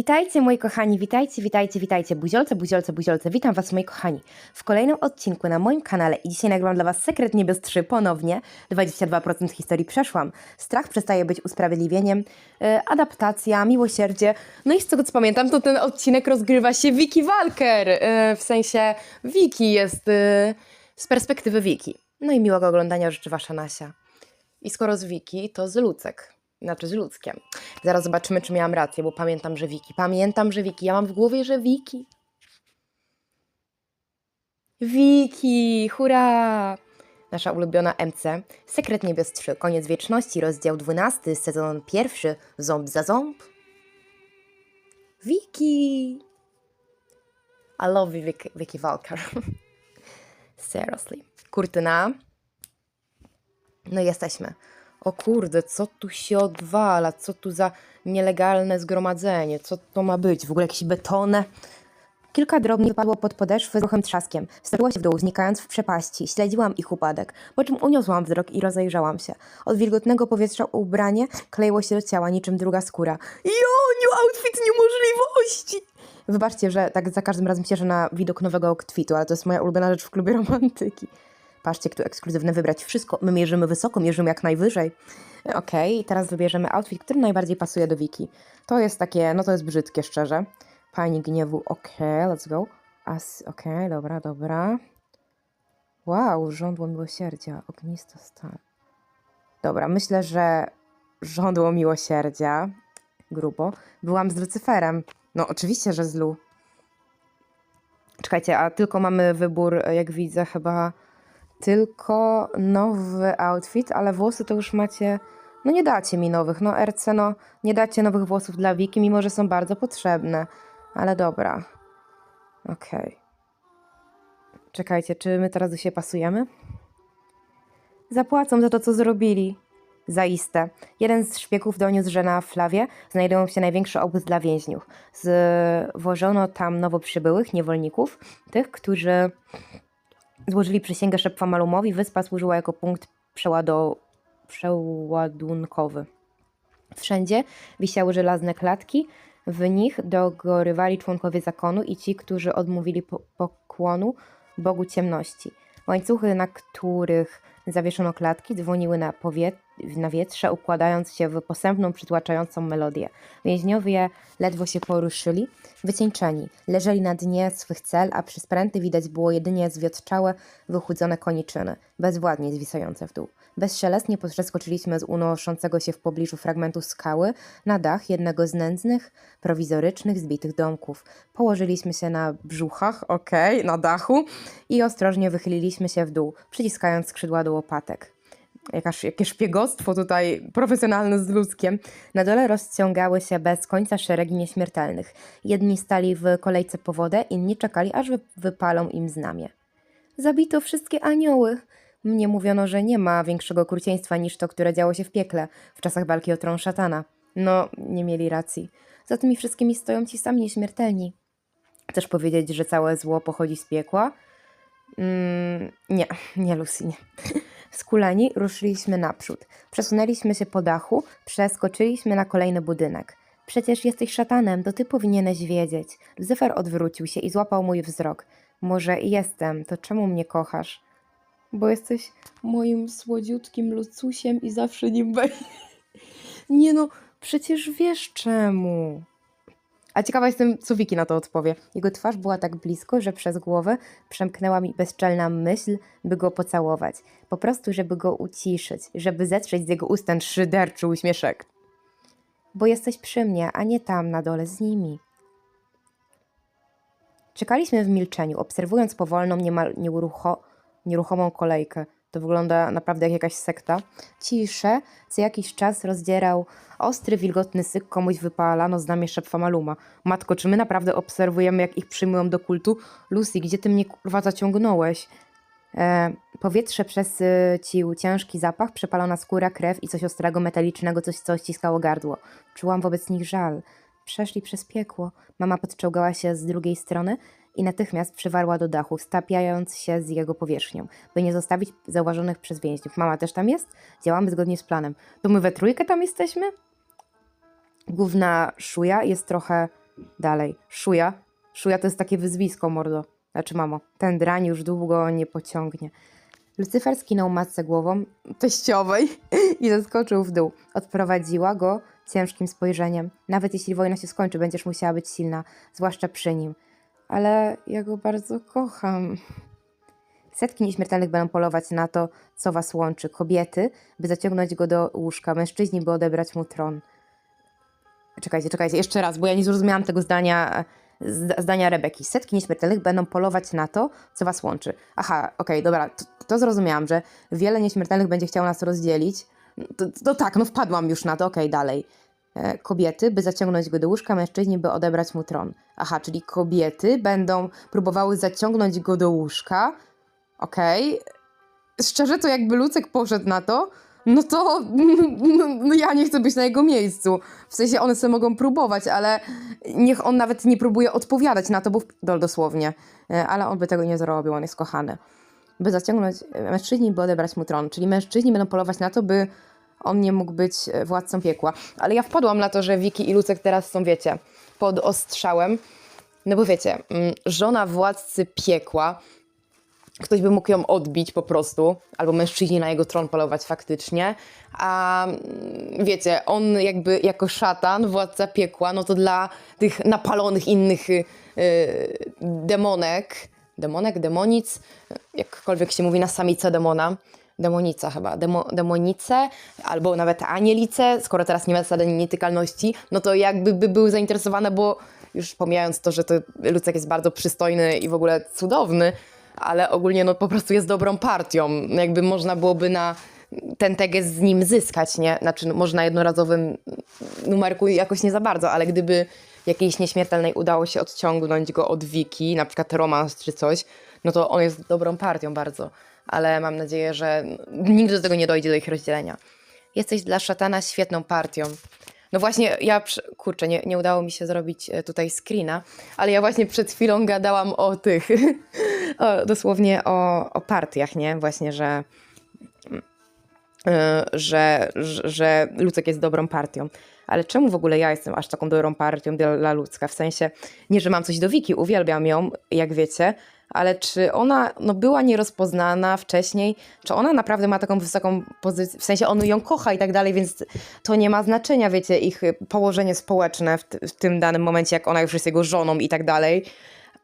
Witajcie moi kochani, witajcie, witajcie, witajcie, buziolce, buziolce, buziolce, witam was moi kochani w kolejnym odcinku na moim kanale. I dzisiaj nagrywam dla was Sekret Niebios 3 ponownie, 22% historii przeszłam, strach przestaje być usprawiedliwieniem, e, adaptacja, miłosierdzie, no i z tego co pamiętam to ten odcinek rozgrywa się Vicky Walker, e, w sensie Vicky jest e, z perspektywy Vicky, no i miłego oglądania życzy wasza Nasia. I skoro z Wiki, to z Lucek. Znaczy z Luckiem. Zaraz zobaczymy, czy miałam rację, bo pamiętam, że Wiki. Pamiętam, że Wiki. Ja mam w głowie, że Wiki. Wiki, hurra! Nasza ulubiona MC. Sekret Niebios 3, koniec wieczności, rozdział 12, sezon pierwszy, ząb za ząb. Wiki! I love you, Vicky, Vicky Walker. Seriously. Kurtyna. No jesteśmy. O kurde, co tu się odwala? Co tu za nielegalne zgromadzenie? Co to ma być? W ogóle jakieś betony? Kilka drobnych wypadło pod podeszwy z ruchem trzaskiem. Starzyła się w dół, znikając w przepaści. Śledziłam ich upadek, po czym uniosłam wzrok i rozejrzałam się. Od wilgotnego powietrza ubranie kleiło się do ciała niczym druga skóra. Joniu, outfit niemożliwości! Wybaczcie, że tak za każdym razem cieszę na widok nowego outfitu, ale to jest moja ulubiona rzecz w klubie romantyki. Patrzcie, tu ekskluzywne wybrać wszystko. My mierzymy wysoko, mierzymy jak najwyżej. Okej, teraz wybierzemy outfit, który najbardziej pasuje do Wiki. To jest takie, no to jest brzydkie, szczerze. Pani gniewu, okej, let's go. As, okej, dobra, dobra. Wow, żądło miłosierdzia, ognista stal. Dobra, myślę, że żądło miłosierdzia, grubo. Byłam z Lucyferem. No oczywiście, że z Lu. Czekajcie, a tylko mamy wybór, jak widzę, chyba tylko nowy outfit, ale włosy to już macie. No nie dacie mi nowych. No RC, no nie dacie nowych włosów dla Wiki, mimo że są bardzo potrzebne. Ale dobra. Okej. Czekajcie, czy my teraz do siebie pasujemy? Zapłacą za to, co zrobili. Zaiste. Jeden z szpiegów doniósł, że na Flawie znajdują się największy obóz dla więźniów. Złożono tam nowo przybyłych niewolników, tych, którzy złożyli przysięgę Szepfa Malumowi. Wyspa służyła jako punkt przeładu... przeładunkowy. Wszędzie wisiały żelazne klatki, w nich dogorywali członkowie zakonu i ci, którzy odmówili po pokłonu Bogu ciemności. Łańcuchy, na których zawieszono klatki, dzwoniły na, powie- na wietrze, układając się w posępną, przytłaczającą melodię. Więźniowie ledwo się poruszyli, wycieńczeni. Leżeli na dnie swych cel, a przez pręty widać było jedynie zwiotczałe, wychudzone koniczyny, bezwładnie zwisające w dół. Bezszelestnie przeskoczyliśmy z unoszącego się w pobliżu fragmentu skały na dach jednego z nędznych, prowizorycznych, zbitych domków. Położyliśmy się na brzuchach, okej, na dachu i ostrożnie wychyliliśmy się w dół, przyciskając skrzydła do łopatek. Jakaż, jakie szpiegostwo tutaj profesjonalne z ludzkiem. Na dole rozciągały się bez końca szeregi nieśmiertelnych. Jedni stali w kolejce po wodę, inni czekali, aż wy- wypalą im znamie. Zabito wszystkie anioły. Mnie mówiono, że nie ma większego okrucieństwa niż to, które działo się w piekle w czasach walki o tron szatana. No, nie mieli racji. Za tymi wszystkimi stoją ci sami nieśmiertelni. Chcesz powiedzieć, że całe zło pochodzi z piekła? Mm, nie, nie, Lucy, nie. Skuleni ruszyliśmy naprzód. Przesunęliśmy się po dachu, przeskoczyliśmy na kolejny budynek. Przecież jesteś szatanem, to ty powinieneś wiedzieć. Lucyfer odwrócił się i złapał mój wzrok. Może jestem, to czemu mnie kochasz? Bo jesteś moim słodziutkim lucusiem i zawsze nim będziesz. Nie no, przecież wiesz czemu. A ciekawa jestem, co Wiki na to odpowie. Jego twarz była tak blisko, że przez głowę przemknęła mi bezczelna myśl, by go pocałować. Po prostu, żeby go uciszyć, żeby zetrzeć z jego ust ten szyderczy uśmieszek. Bo jesteś przy mnie, a nie tam na dole z nimi. Czekaliśmy w milczeniu, obserwując powolną, niemal nieruchomą kolejkę. To wygląda naprawdę jak jakaś sekta. Ciszę co jakiś czas rozdzierał ostry, wilgotny syk, komuś wypalano znamie Szepfa Maluma. Matko, czy my naprawdę obserwujemy, jak ich przyjmują do kultu? Lucy, gdzie ty mnie kurwa zaciągnąłeś? E, powietrze przesycił ciężki zapach, przepalona skóra, krew i coś ostrego, metalicznego, coś, co ściskało gardło. Czułam wobec nich żal. Przeszli przez piekło. Mama podczołgała się z drugiej strony i natychmiast przywarła do dachu, stapiając się z jego powierzchnią, by nie zostawić zauważonych przez więźniów. Mama też tam jest? Działamy zgodnie z planem. To my we trójkę tam jesteśmy? Główna szuja jest trochę Dalej. Szuja. Szuja to jest takie wyzwisko, mordo. Znaczy, mamo, ten drań już długo nie pociągnie. Lucyfer skinął matce głową teściowej i zeskoczył w dół. Odprowadziła go ciężkim spojrzeniem. Nawet jeśli wojna się skończy, będziesz musiała być silna, zwłaszcza przy nim. Ale ja go bardzo kocham. Setki nieśmiertelnych będą polować na to, co was łączy. Kobiety, by zaciągnąć go do łóżka, mężczyźni, by odebrać mu tron. Czekajcie, czekajcie, jeszcze raz, bo ja nie zrozumiałam tego zdania, zda- zdania Rebeki. Setki nieśmiertelnych będą polować na to, co was łączy. Aha, okej, dobra, to, to zrozumiałam, że wiele nieśmiertelnych będzie chciało nas rozdzielić. To, to tak, no wpadłam już na to, okej, dalej. E, Kobiety, by zaciągnąć go do łóżka, mężczyźni, by odebrać mu tron. Aha, czyli kobiety będą próbowały zaciągnąć go do łóżka. Okej. Szczerze, to jakby Lucek poszedł na to, no to no, no ja nie chcę być na jego miejscu. W sensie one sobie mogą próbować, ale niech on nawet nie próbuje odpowiadać na to, bo w- do- dosłownie. E, Ale on by tego nie zrobił, on jest kochany. By zaciągnąć e, mężczyźni, by odebrać mu tron. Czyli mężczyźni będą polować na to, by on nie mógł być e, władcą piekła. Ale ja wpadłam na to, że Wiki i Lucek teraz są, wiecie, pod ostrzałem. No bo wiecie, mm, żona władcy piekła, ktoś by mógł ją odbić po prostu, albo mężczyźni na jego tron polować faktycznie, a mm, wiecie, on jakby jako szatan, władca piekła, no to dla tych napalonych innych y, y, demonek, demonek, demonic, jakkolwiek się mówi na samicę demona, demonica chyba, Demo, demonice, albo nawet anielice, skoro teraz nie ma zasady nietykalności, no to jakby by były zainteresowane, bo już pomijając to, że to Lucek jest bardzo przystojny i w ogóle cudowny, ale ogólnie no po prostu jest dobrą partią. Jakby można byłoby na ten teges z nim zyskać, nie? Znaczy no, może na jednorazowym numerku jakoś nie za bardzo, ale gdyby jakiejś nieśmiertelnej udało się odciągnąć go od Wiki, na przykład romans czy coś, no to on jest dobrą partią bardzo. Ale mam nadzieję, że nigdy do tego nie dojdzie do ich rozdzielenia. Jesteś dla szatana świetną partią. No właśnie, ja, kurczę, nie, nie udało mi się zrobić e, tutaj screena, ale ja właśnie przed chwilą gadałam o tych, o, dosłownie o, o partiach, nie? Właśnie, że, że, że, że Lucek jest dobrą partią. Ale czemu w ogóle ja jestem aż taką dobrą partią dla, Lucka? W sensie, nie, że mam coś do Wiki, uwielbiam ją, jak wiecie, ale czy ona no, była nierozpoznana wcześniej? Czy ona naprawdę ma taką wysoką pozycję? W sensie on ją kocha i tak dalej, więc to nie ma znaczenia, wiecie, ich y, położenie społeczne w, w tym danym momencie, jak ona już jest jego żoną i tak dalej.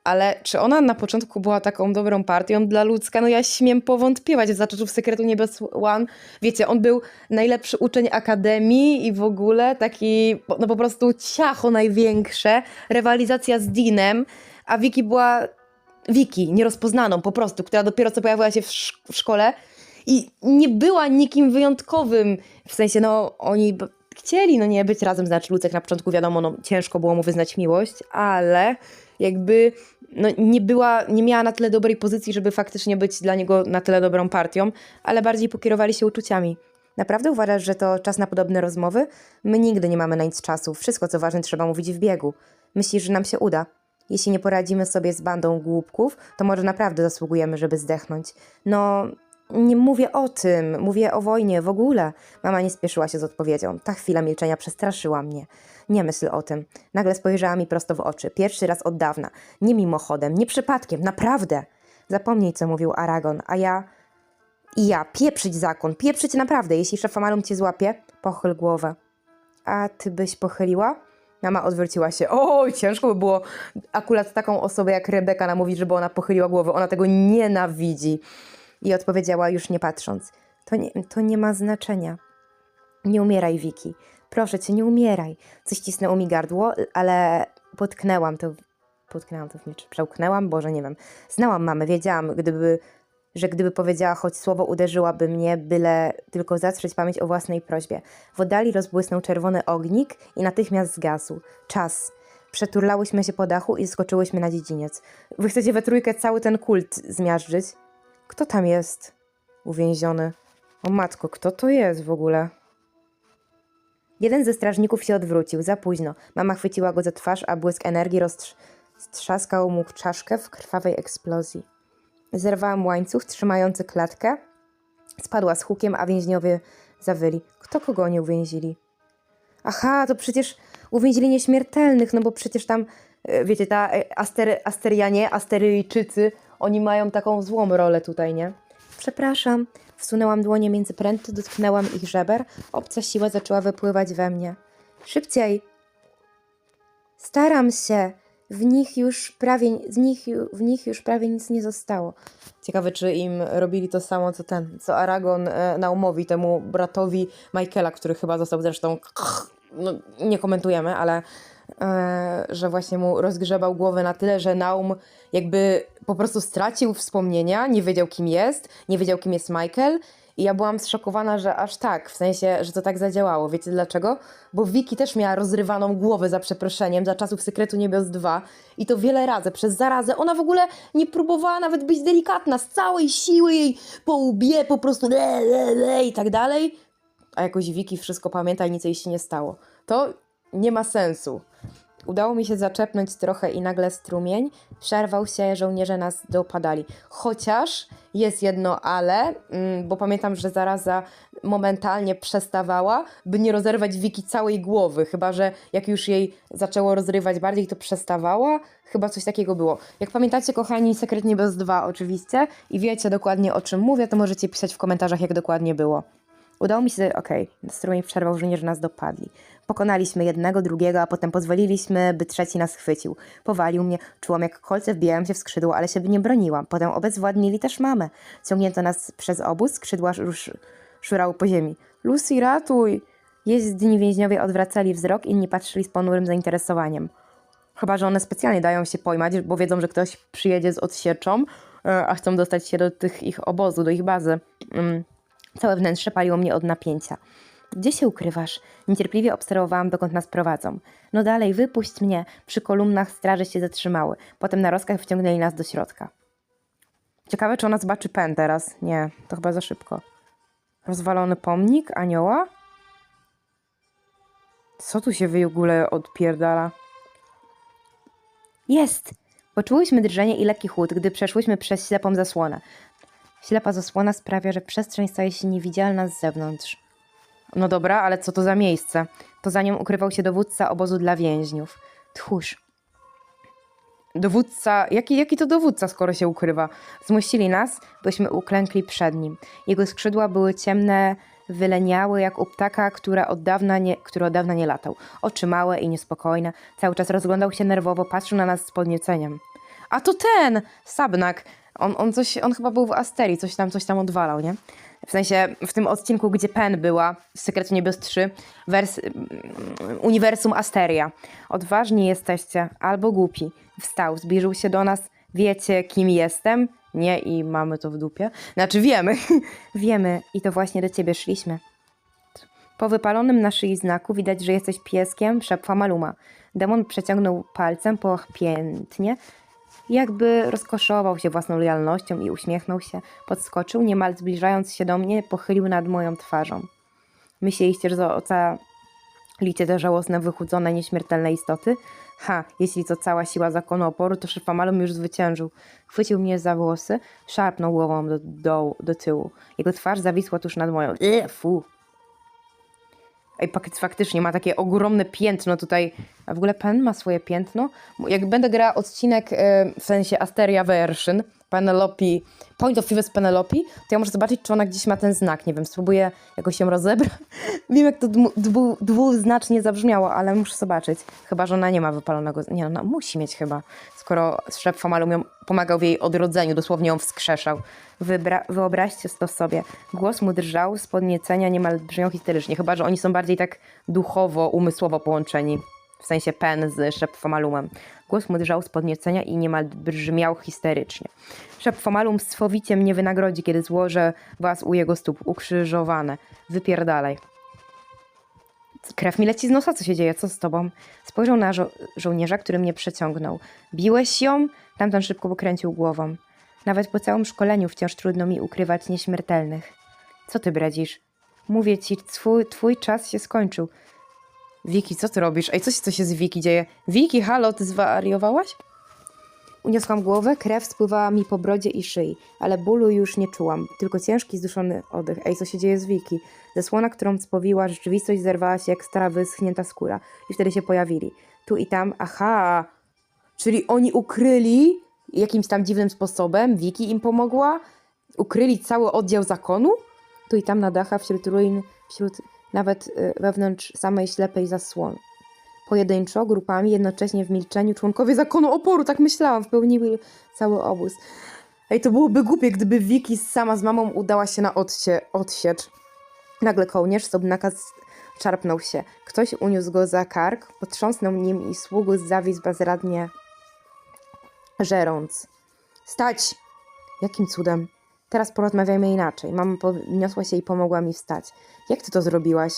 Ale czy ona na początku była taką dobrą partią dla ludzka? No ja śmiem powątpiewać. W Sekretu Niebios One, wiecie, on był najlepszy uczeń akademii i w ogóle taki, no po prostu ciacho największe, rywalizacja z Deanem, a Vicky była Wiki, nierozpoznaną po prostu, która dopiero co pojawiła się w, sz- w szkole i nie była nikim wyjątkowym. W sensie, no, oni chcieli, no nie, być razem, znaczy Lucek na początku, wiadomo, no, ciężko było mu wyznać miłość, ale jakby no, nie była, nie miała na tyle dobrej pozycji, żeby faktycznie być dla niego na tyle dobrą partią, ale bardziej pokierowali się uczuciami. Naprawdę uważasz, że to czas na podobne rozmowy? My nigdy nie mamy na nic czasu. Wszystko, co ważne, trzeba mówić w biegu. Myślisz, że nam się uda? Jeśli nie poradzimy sobie z bandą głupków, to może naprawdę zasługujemy, żeby zdechnąć. No, nie mówię o tym, mówię o wojnie w ogóle. Mama nie spieszyła się z odpowiedzią. Ta chwila milczenia przestraszyła mnie. Nie myśl o tym. Nagle spojrzała mi prosto w oczy. Pierwszy raz od dawna. Nie mimochodem, nie przypadkiem, naprawdę. Zapomnij, co mówił Aragon, a ja... I ja, pieprzyć zakon, pieprzyć naprawdę. Jeśli szafamalum cię złapie, pochyl głowę. A ty byś pochyliła? Mama odwróciła się. Oj, ciężko by było akurat taką osobę jak Rebeka namówić, żeby ona pochyliła głowę. Ona tego nienawidzi. I odpowiedziała już nie patrząc. To nie, to nie ma znaczenia. Nie umieraj, Wiki. Proszę cię, nie umieraj. Coś cisnęło mi gardło, ale potknęłam to. Potknęłam to w miecz. Przełknęłam? Boże, nie wiem. Znałam mamę, wiedziałam, gdyby, że gdyby powiedziała choć słowo, uderzyłaby mnie, byle tylko zatrzeć pamięć o własnej prośbie. W oddali rozbłysnął czerwony ognik i natychmiast zgasł. Czas. Przeturlałyśmy się po dachu i skoczyłyśmy na dziedziniec. Wy chcecie we trójkę cały ten kult zmiażdżyć? Kto tam jest? Uwięziony. O matko, kto to jest w ogóle? Jeden ze strażników się odwrócił, za późno. Mama chwyciła go za twarz, a błysk energii roztrzaskał mu czaszkę w krwawej eksplozji. Zerwałam łańcuch trzymający klatkę. Spadła z hukiem, a więźniowie zawyli. Kto kogo nie uwięzili? Aha, to przecież Uwięzili nieśmiertelnych, no bo przecież tam, e, wiecie, ta e, Aster, Asterianie, Asteryjczycy, oni mają taką złą rolę tutaj, nie? Przepraszam. Wsunęłam dłonie między pręty, dotknęłam ich żeber. Obca siła zaczęła wypływać we mnie. Szybciej! Staram się. W nich już prawie, z nich, w nich już prawie nic nie zostało. Ciekawe, czy im robili to samo, co ten, co Aragon e, Naumowi, temu bratowi Michaela, który chyba został zresztą, no nie komentujemy, ale e, że właśnie mu rozgrzebał głowę na tyle, że Naum jakby po prostu stracił wspomnienia, nie wiedział kim jest, nie wiedział kim jest Michael i ja byłam zszokowana, że aż tak, w sensie, że to tak zadziałało. Wiecie dlaczego? Bo Vicky też miała rozrywaną głowę za przeproszeniem za czasów Sekretu Niebios 2 i to wiele razy, przez zarazę. Ona w ogóle nie próbowała nawet być delikatna, z całej siły jej po łbie po prostu le, le, le i tak dalej. A jakoś Vicky wszystko pamięta i nic jej się nie stało. To nie ma sensu. Udało mi się zaczepnąć trochę i nagle strumień przerwał się, żołnierze nas dopadali. Chociaż jest jedno ale, mm, bo pamiętam, że zaraza momentalnie przestawała, by nie rozerwać Wiki całej głowy, chyba że jak już jej zaczęło rozrywać bardziej, to przestawała. Chyba coś takiego było. Jak pamiętacie, kochani, Sekret Niebios 2 oczywiście i wiecie dokładnie o czym mówię, to możecie pisać w komentarzach, jak dokładnie było. Udało mi się, okej, strumień przerwał, żołnierze nas dopadli. Pokonaliśmy jednego, drugiego, a potem pozwoliliśmy, by trzeci nas chwycił. Powalił mnie, czułam jak kolce wbijałem się w skrzydło, ale się nie broniłam. Potem obezwładnili też mamę. Ciągnięto nas przez obóz, skrzydła rusz, szurały po ziemi. Lucy, ratuj! Jeźdźni więźniowie odwracali wzrok, inni patrzyli z ponurym zainteresowaniem. Chyba, że one specjalnie dają się pojmać, bo wiedzą, że ktoś przyjedzie z odsieczą, e, a chcą dostać się do tych ich obozu, do ich bazy. Mm. Całe wnętrze paliło mnie od napięcia. Gdzie się ukrywasz? Niecierpliwie obserwowałam, dokąd nas prowadzą. No dalej, wypuść mnie. Przy kolumnach straże się zatrzymały. Potem na rozkaz wciągnęli nas do środka. Ciekawe, czy ona zobaczy pen teraz. Nie, to chyba za szybko. Rozwalony pomnik anioła? Co tu się w ogóle odpierdala? Jest! Poczułyśmy drżenie i lekki chłód, gdy przeszłyśmy przez ślepą zasłonę. Ślepa zasłona sprawia, że przestrzeń staje się niewidzialna z zewnątrz. No dobra, ale co to za miejsce? To za nią ukrywał się dowódca obozu dla więźniów. Tchórz. Dowódca. Jaki, jaki to dowódca, skoro się ukrywa? Zmuścili nas, byśmy uklękli przed nim. Jego skrzydła były ciemne, wyleniały jak u ptaka, od dawna nie, który od dawna nie latał. Oczy małe i niespokojne. Cały czas rozglądał się nerwowo, patrzył na nas z podnieceniem. A to ten! Sabnak. On, on, coś, on chyba był w Asterii, coś tam, coś tam odwalał, nie? W sensie w tym odcinku, gdzie Pen była w Sekretu Niebios 3, wers, uniwersum Asteria. Odważni jesteście, albo głupi. Wstał, zbliżył się do nas. Wiecie, kim jestem? Nie i mamy to w dupie. Znaczy wiemy. wiemy i to właśnie do ciebie szliśmy. Po wypalonym na szyi znaku widać, że jesteś pieskiem szepła Maluma. Demon przeciągnął palcem po piętnie, jakby rozkoszował się własną lojalnością i uśmiechnął się. Podskoczył, niemal zbliżając się do mnie, pochylił nad moją twarzą. Myśleliście, że ocalicie te żałosne, wychudzone, nieśmiertelne istoty? Ha, jeśli to cała siła zakonu oporu, to Szyfamalum już zwyciężył. Chwycił mnie za włosy, szarpnął głową do, do, do tyłu. Jego twarz zawisła tuż nad moją. Eee, fu. Ej, pakiet faktycznie ma takie ogromne piętno tutaj. A w ogóle Pen ma swoje piętno. Jak będę grała odcinek e, w sensie Asteria version, Penelope, Point of View z Penelope, to ja muszę zobaczyć, czy ona gdzieś ma ten znak. Nie wiem, spróbuję jakoś ją rozebrać. Wiem, jak to dwu, dwu, dwuznacznie zabrzmiało, ale muszę zobaczyć. Chyba, że ona nie ma wypalonego. Nie, ona musi mieć chyba, skoro szef Famalum ją pomagał w jej odrodzeniu, dosłownie ją wskrzeszał. Wybra- wyobraźcie to sobie. Głos mu drżał z podniecenia, niemal brzmiał histerycznie. Chyba, że oni są bardziej tak duchowo, umysłowo połączeni. W sensie Pen z Szepfomalumem. Głos mu drżał z podniecenia i niemal brzmiał histerycznie. Szepfomalum swowicie mnie wynagrodzi, kiedy złożę was u jego stóp, ukrzyżowane. Wypierdalaj. Krew mi leci z nosa, co się dzieje, co z tobą? Spojrzał na żo- żołnierza, który mnie przeciągnął. Biłeś ją? Tamten szybko pokręcił głową. Nawet po całym szkoleniu wciąż trudno mi ukrywać nieśmiertelnych. Co ty bredzisz? Mówię ci, twój, twój czas się skończył. Wiki, co ty robisz? Ej, coś co się z Wiki dzieje? Wiki, halo, ty zwariowałaś? Uniosłam głowę, krew spływała mi po brodzie i szyi, ale bólu już nie czułam, tylko ciężki, zduszony oddech. Ej, co się dzieje z Wiki? Zasłona, którą spowiła rzeczywistość, zerwała się jak stara, wyschnięta skóra. I wtedy się pojawili. Tu i tam, aha! Czyli oni ukryli jakimś tam dziwnym sposobem, Wiki im pomogła, ukryli cały oddział zakonu? Tu i tam na dachach, wśród ruin, wśród nawet y, wewnątrz samej ślepej zasłony. Pojedynczo, grupami, jednocześnie w milczeniu członkowie zakonu oporu, tak myślałam, wypełniły cały obóz. Ej, to byłoby głupie, gdyby Wiki sama z mamą udała się na odsie, odsiecz. Nagle kołnierz z- szarpnął się. Ktoś uniósł go za kark, potrząsnął nim i sługus zawisł bezradnie, żerąc. Stać! Jakim cudem? Teraz porozmawiajmy inaczej. Mama podniosła się i pomogła mi wstać. Jak ty to zrobiłaś?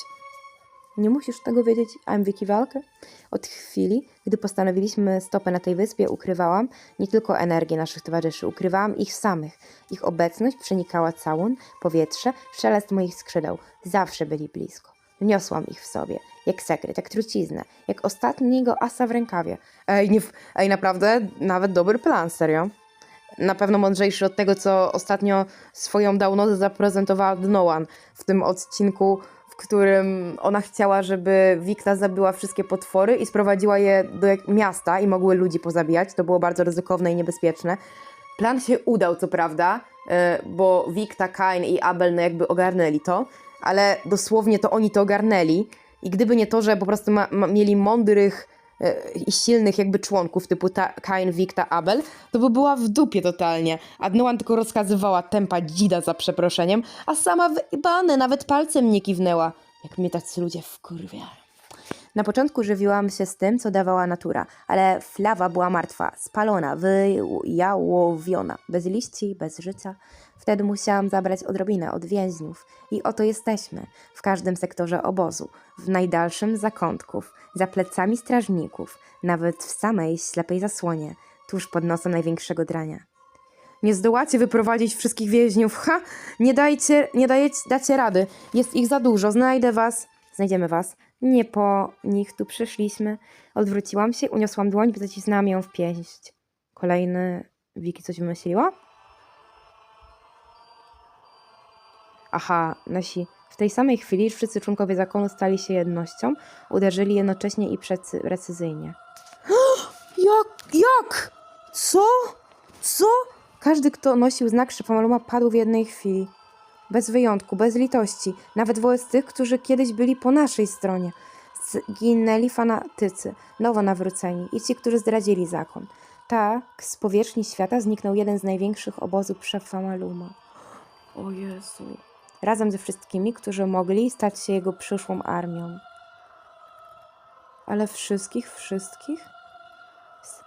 Nie musisz tego wiedzieć, I'm Vicky Walker. Od chwili, gdy postanowiliśmy stopę na tej wyspie, ukrywałam nie tylko energię naszych towarzyszy, ukrywałam ich samych. Ich obecność przenikała całun, powietrze, szelest moich skrzydeł. Zawsze byli blisko. Wniosłam ich w sobie, jak sekret, jak truciznę, jak ostatniego asa w rękawie. Ej, nie, ej naprawdę, nawet dobry plan, serio. Na pewno mądrzejszy od tego, co ostatnio swoją downloadę zaprezentowała Noan w tym odcinku, w którym ona chciała, żeby Wikta zabiła wszystkie potwory i sprowadziła je do miasta i mogły ludzi pozabijać. To było bardzo ryzykowne i niebezpieczne. Plan się udał, co prawda, e, bo Wikta, Kain i Abel no jakby ogarnęli to, ale dosłownie to oni to ogarnęli. I gdyby nie to, że po prostu ma, ma, mieli mądrych i silnych jakby członków typu ta, Kain, Wikta, Abel, to by była w dupie totalnie. A Noan tylko rozkazywała tempa dzida za przeproszeniem, a sama wybane nawet palcem nie kiwnęła. Jak mnie tacy ludzie wkurwiają. Na początku żywiłam się z tym, co dawała natura, ale flawa była martwa, spalona, wyjałowiona, bez liści, bez życia. Wtedy musiałam zabrać odrobinę od więźniów. I oto jesteśmy, w każdym sektorze obozu, w najdalszym zakątków, za plecami strażników, nawet w samej ślepej zasłonie, tuż pod nosem największego drania. Nie zdołacie wyprowadzić wszystkich więźniów. Ha! Nie dajcie, nie dajecie, dacie rady. Jest ich za dużo. Znajdę was. Znajdziemy was. Nie po nich tu przyszliśmy. Odwróciłam się, uniosłam dłoń, zacisnęłam ją w pięść. Kolejny... Wiki coś wymyśliła? Aha, nasi... W tej samej chwili wszyscy członkowie zakonu stali się jednością, uderzyli jednocześnie i precy- precyzyjnie. Jak? Jak? Co? Co? Każdy, kto nosił znak Szefamaluma, padł w jednej chwili. Bez wyjątku, bez litości, nawet wobec tych, którzy kiedyś byli po naszej stronie. Zginęli fanatycy, nowo nawróceni i ci, którzy zdradzili zakon. Tak, z powierzchni świata zniknął jeden z największych obozów Szefamaluma. O Jezu. Razem ze wszystkimi, którzy mogli stać się jego przyszłą armią. Ale wszystkich, wszystkich?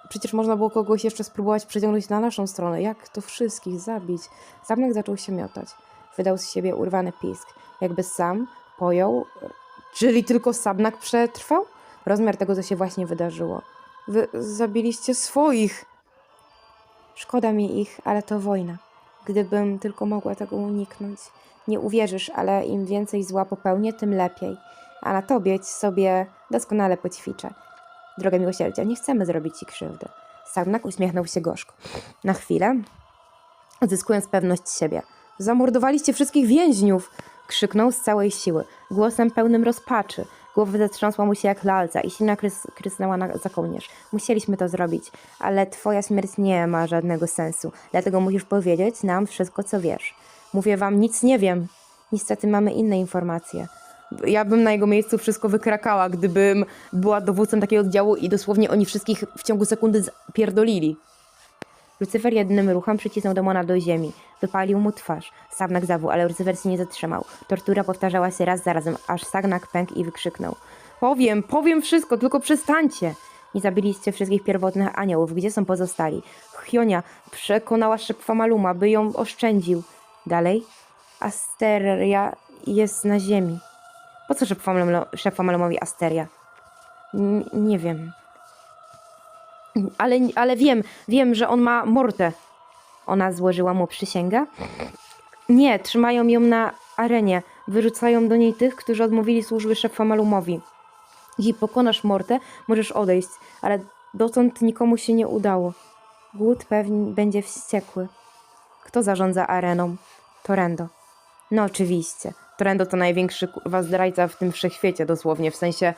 Przecież można było kogoś jeszcze spróbować przeciągnąć na naszą stronę. Jak to wszystkich zabić? Zamnek zaczął się miotać. Wydał z siebie urwany pisk. Jakby sam pojął. Czyli tylko Sabnak przetrwał? Rozmiar tego, co się właśnie wydarzyło. Wy zabiliście swoich. Szkoda mi ich, ale to wojna. Gdybym tylko mogła tego uniknąć. Nie uwierzysz, ale im więcej zła popełnię, tym lepiej. A na tobie sobie doskonale poćwiczę. Droga miłosierdzia, nie chcemy zrobić ci krzywdy. Sarnak uśmiechnął się gorzko. Na chwilę, odzyskując pewność siebie. Zamordowaliście wszystkich więźniów! Krzyknął z całej siły, głosem pełnym rozpaczy. Głowa zatrząsła mu się jak lalca i silna krys krysnęła na za kołnierz. Musieliśmy to zrobić, ale twoja śmierć nie ma żadnego sensu, dlatego musisz powiedzieć nam wszystko, co wiesz. Mówię wam, nic nie wiem. Niestety mamy inne informacje. Ja bym na jego miejscu wszystko wykrakała, gdybym była dowódcą takiego oddziału i dosłownie oni wszystkich w ciągu sekundy pierdolili. Lucyfer jednym ruchem przycisnął demona do ziemi. Wypalił mu twarz. Sagnak zawył, ale Lucyfer się nie zatrzymał. Tortura powtarzała się raz za razem, aż Sagnak pękł i wykrzyknął. Powiem, powiem wszystko, tylko przestańcie! Nie zabiliście wszystkich pierwotnych aniołów. Gdzie są pozostali? Hionia przekonała szepfa Maluma, by ją oszczędził. Dalej? Asteria jest na ziemi. Po co szefa Malumowi Asteria? N- nie wiem. Ale, ale wiem, wiem, że on ma mortę. Ona złożyła mu przysięgę? Nie, trzymają ją na arenie. Wyrzucają do niej tych, którzy odmówili służby szefa Malumowi. Jeśli pokonasz mortę, możesz odejść, ale dotąd nikomu się nie udało. Głód pewnie będzie wściekły. Kto zarządza areną? Torendo. No oczywiście. Torendo to największy kurwa zdrajca w tym wszechświecie dosłownie, w sensie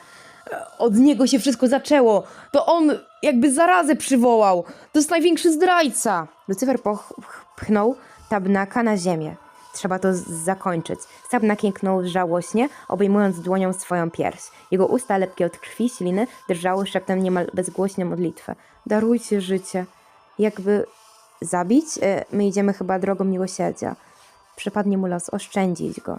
od niego się wszystko zaczęło. To on jakby zarazę przywołał. To jest największy zdrajca. Lucyfer poch- pchnął Tabnaka na ziemię. Trzeba to zakończyć. Tabnak jęknął żałośnie, obejmując dłonią swoją pierś. Jego usta lepkie od krwi, śliny, drżały szeptem niemal bezgłośnie modlitwę. Darujcie życie. Jakby zabić? E, My idziemy chyba drogą miłosierdzia. Przypadnie mu los oszczędzić go.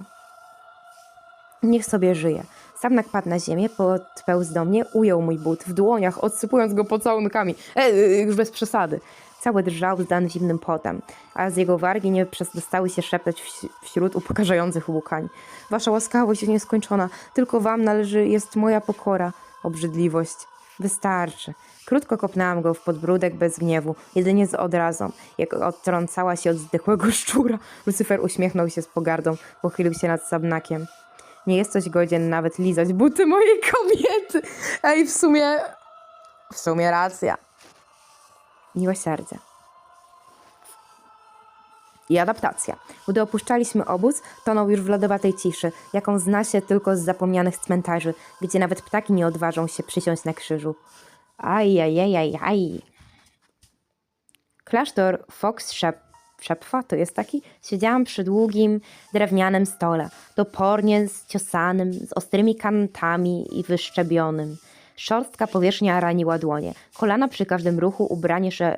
Niech sobie żyje. Samnak padł na ziemię, podpełzł do mnie, ujął mój but w dłoniach, odsypując go pocałunkami. E, e, już bez przesady. Cały drżał, zdany zimnym potem, a z jego wargi nie przestały się szeptać wś- wśród upokarzających łukań. Wasza łaskawość jest nieskończona, tylko wam należy jest moja pokora, obrzydliwość. Wystarczy. Krótko kopnęłam go w podbródek bez gniewu, jedynie z odrazą, jak odtrącała się od zdechłego szczura. Lucyfer uśmiechnął się z pogardą, pochylił się nad sabnakiem. Nie jesteś godzien nawet lizać buty mojej kobiety. Ej, w sumie... W sumie racja. Miłosierdzie. I adaptacja. Gdy opuszczaliśmy obóz, tonął już w lodowatej ciszy, jaką zna się tylko z zapomnianych cmentarzy, gdzie nawet ptaki nie odważą się przysiąść na krzyżu. Ajajajajaj. Klasztor Fox Shep Szepfa, to jest taki? Siedziałam przy długim, drewnianym stole, topornie zciosanym, z ostrymi kantami i wyszczebionym. Szorstka powierzchnia raniła dłonie. Kolana przy każdym ruchu ubranie sze,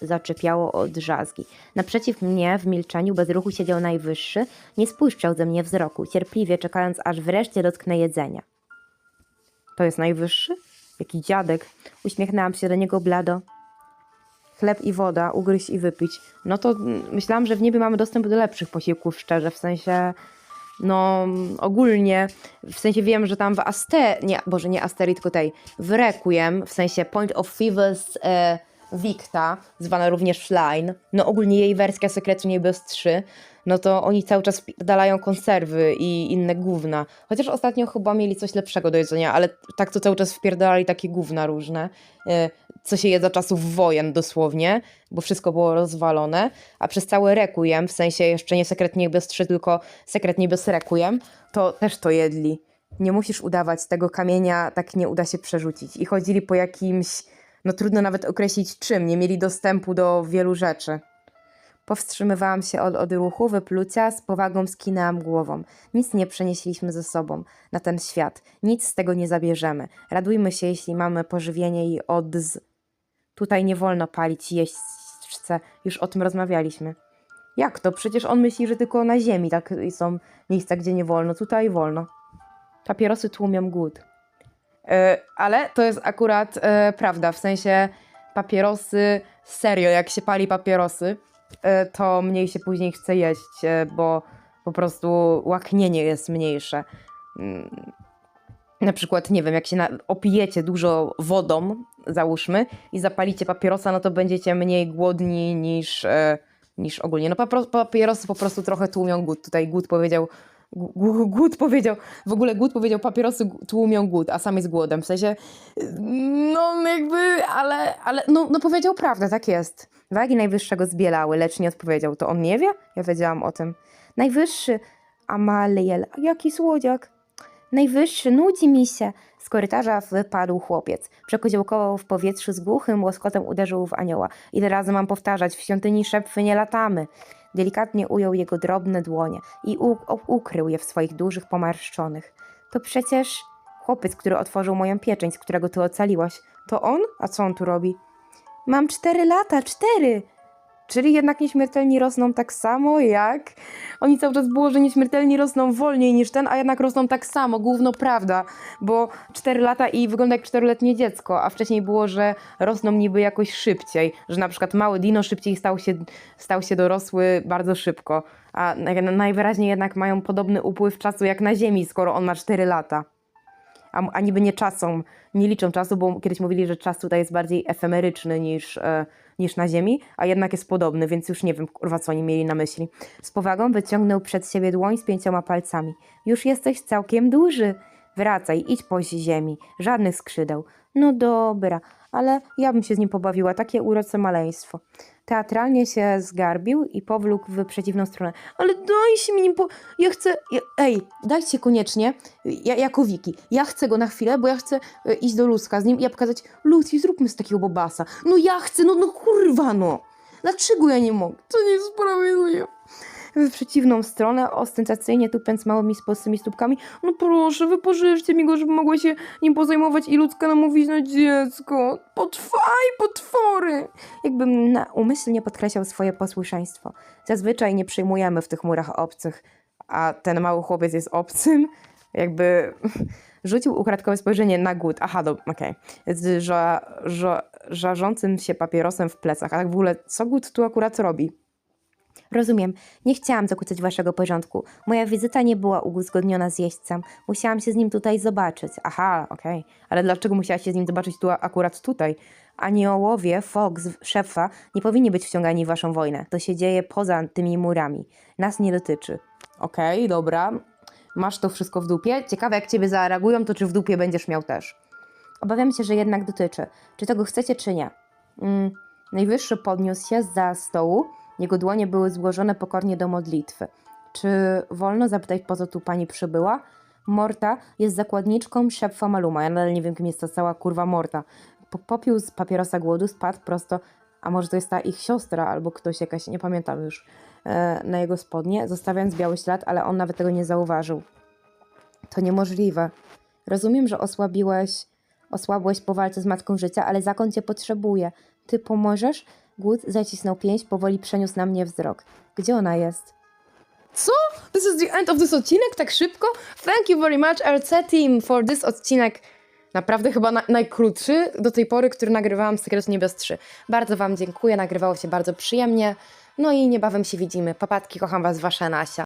zaczepiało od drzazgi. Naprzeciw mnie w milczeniu bez ruchu siedział najwyższy, nie spuszczał ze mnie wzroku, cierpliwie czekając aż wreszcie dotknę jedzenia. To jest najwyższy? Jaki dziadek. Uśmiechnęłam się do niego blado. Chleb i woda, ugryźć i wypić. No to myślałam, że w niebie mamy dostęp do lepszych posiłków, szczerze, w sensie, no ogólnie, w sensie wiem, że tam w Aster, nie, boże nie Asterii, tylko tej, w Requiem, w sensie Point of Fevers e, Victa, zwana również Line, no ogólnie jej wersja Sekretu Niebios 3, no to oni cały czas wpierdalają konserwy i inne gówna. Chociaż ostatnio chyba mieli coś lepszego do jedzenia, ale tak to cały czas wpierdalali takie gówna różne, e, co się je za czasów wojen dosłownie, bo wszystko było rozwalone, a przez cały Requiem, w sensie jeszcze nie Sekret Niebios 3, tylko Sekret Niebios Requiem, to też to jedli. Nie musisz udawać tego kamienia, tak nie uda się przerzucić. I chodzili po jakimś, no trudno nawet określić czym, nie mieli dostępu do wielu rzeczy. Powstrzymywałam się od odruchu, wyplucia, z powagą skinęłam głową. Nic nie przenieśliśmy ze sobą na ten świat. Nic z tego nie zabierzemy. Radujmy się, jeśli mamy pożywienie i odz... Tutaj nie wolno palić, jeść, chce. Już o tym rozmawialiśmy. Jak to? Przecież on myśli, że tylko na ziemi tak są miejsca, gdzie nie wolno. Tutaj wolno. Papierosy tłumią głód. E, ale to jest akurat e, prawda, w sensie papierosy, serio, jak się pali papierosy, e, to mniej się później chce jeść, e, bo po prostu łaknienie jest mniejsze. Mm, Na przykład, nie wiem, jak się na, opijecie dużo wodą, załóżmy, i zapalicie papierosa, no to będziecie mniej głodni niż, e, niż ogólnie. No papro- papierosy po prostu trochę tłumią głód. Tutaj głód powiedział, głód powiedział, w ogóle głód powiedział, papierosy tłumią głód, a sam jest głodem. W sensie, no jakby, ale, ale no, no powiedział prawdę, tak jest. Wagi najwyższego zbielały, lecz nie odpowiedział. To on nie wie? Ja wiedziałam o tym. Najwyższy, Amaliel, jaki słodziak. Najwyższy, nudzi mi się. Z korytarza wypadł chłopiec. Przekoziołkował w powietrzu z głuchym łoskotem uderzył w anioła. Ile razy mam powtarzać, w świątyni szepwy nie latamy. Delikatnie ujął jego drobne dłonie i ukrył je w swoich dużych, pomarszczonych. To przecież chłopiec, który otworzył moją pieczęć, z którego ty ocaliłaś. To on? A co on tu robi? Mam cztery lata, cztery! Czyli jednak nieśmiertelni rosną tak samo jak. Oni cały czas było, że nieśmiertelni rosną wolniej niż ten, a jednak rosną tak samo. Główno prawda, bo 4 lata i wygląda jak czteroletnie dziecko, a wcześniej było, że rosną niby jakoś szybciej. Że na przykład mały dino szybciej stał się, stał się dorosły bardzo szybko. A naj- najwyraźniej jednak mają podobny upływ czasu jak na Ziemi, skoro on ma 4 lata. A, a niby nie czasą, nie liczą czasu, bo kiedyś mówili, że czas tutaj jest bardziej efemeryczny niż, e, niż na Ziemi, a jednak jest podobny, więc już nie wiem, kurwa, co oni mieli na myśli. Z powagą wyciągnął przed siebie dłoń z pięcioma palcami. Już jesteś całkiem duży. Wracaj, idź po ziemi. Żadnych skrzydeł. No dobra, ale ja bym się z nim pobawiła. Takie urocze maleństwo. Teatralnie się zgarbił i powlókł w przeciwną stronę. Ale daj się mi nim po... Ja chcę... Ja... Ej, dajcie koniecznie, ja, jako Wiki, ja chcę go na chwilę, bo ja chcę e, iść do Ludzka z nim i ja pokazać Lucy, zróbmy z takiego bobasa. No ja chcę, no, no kurwa no. Dlaczego ja nie mogę? To nie sprawiedliwe. W przeciwną stronę, ostentacyjnie tupiąc małymi sposymi stópkami. No proszę, wypożyczcie mi go, żeby mogła się nim pozajmować i ludzka namówić na dziecko. Potrwaj, potwory! Jakbym na umyślnie podkreślał swoje posłuszeństwo. Zazwyczaj nie przyjmujemy w tych murach obcych, a ten mały chłopiec jest obcym. Jakby rzucił ukradkowe spojrzenie na głód. Aha, do, okej. Z ża, ża, żarzącym się papierosem w plecach. A tak w ogóle, co głód tu akurat robi? Rozumiem. Nie chciałam zakłócać waszego porządku. Moja wizyta nie była uzgodniona z jeźdźcem. Musiałam się z nim tutaj zobaczyć. Aha, okej. Ale dlaczego musiałaś się z nim zobaczyć tu, akurat tutaj? Aniołowie, Fox, szefa nie powinni być wciągani w waszą wojnę. To się dzieje poza tymi murami. Nas nie dotyczy. Okej, dobra. Masz to wszystko w dupie. Ciekawe, jak ciebie zareagują, to czy w dupie będziesz miał też. Obawiam się, że jednak dotyczy. Czy tego chcecie, czy nie? Mm. Najwyższy podniósł się za stołu. Jego dłonie były złożone pokornie do modlitwy. Czy wolno zapytać, po co tu pani przybyła? Morta jest zakładniczką szefa Maluma. Ja nadal nie wiem, kim jest ta cała kurwa Morta. Po- Popił z papierosa głodu, spadł prosto, a może to jest ta ich siostra albo ktoś jakaś, nie pamiętam już, e, na jego spodnie, zostawiając biały ślad, ale on nawet tego nie zauważył. To niemożliwe. Rozumiem, że osłabiłeś, osłabłeś po walce z matką życia, ale zakon cię potrzebuje. Ty pomożesz? Głód zacisnął pięść, powoli przeniósł na mnie wzrok. Gdzie ona jest? Co? This is the end of this odcinek? Tak szybko? Thank you very much RC Team for this odcinek. Naprawdę chyba na, najkrótszy do tej pory, który nagrywałam Sekret Niebios 3. Bardzo Wam dziękuję, nagrywało się bardzo przyjemnie. No i niebawem się widzimy. Papatki, kocham Was, Wasza Nasia.